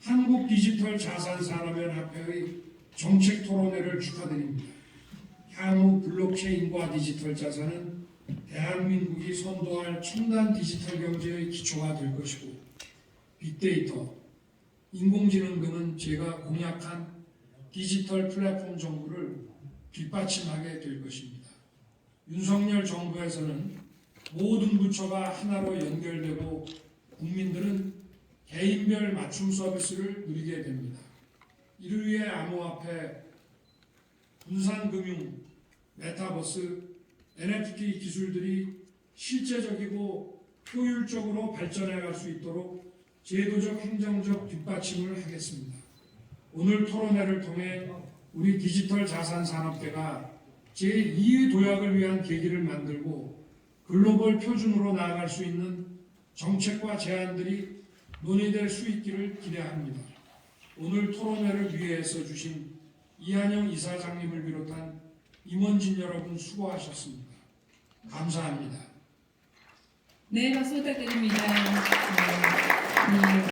한국 디지털 자산 산업연합회의 정책 토론회를 축하드립니다. 향후 블록체인과 디지털 자산은 대한민국이 선도할 첨단 디지털 경제의 기초가 될 것이고 빅데이터, 인공지능 등은 제가 공약한 디지털 플랫폼 정부를 뒷받침하게 될 것입니다. 윤석열 정부에서는 모든 부처가 하나로 연결되고 국민들 은 개인별 맞춤 서비스를 누리게 됩니다. 이를 위해 암호화폐, 분산금융, 메타버스, NFT 기술들이 실제적이고 효율적으로 발전해 갈 수 있도록 제도적 행정적 뒷받침을 하겠습니다. 오늘 토론회를 통해 우리 디지털 자산 산업계가 제2의 도약을 위한 계기를 만들고 글로벌 표준으로 나아갈 수 있는 정책과 제안들이 논의될 수 있기를 기대합니다. 오늘 토론회를 위해서 주신 이한영 이사장님을 비롯한 임원진 여러분 수고하셨습니다. 감사합니다. 네, 박수 부탁드립니다.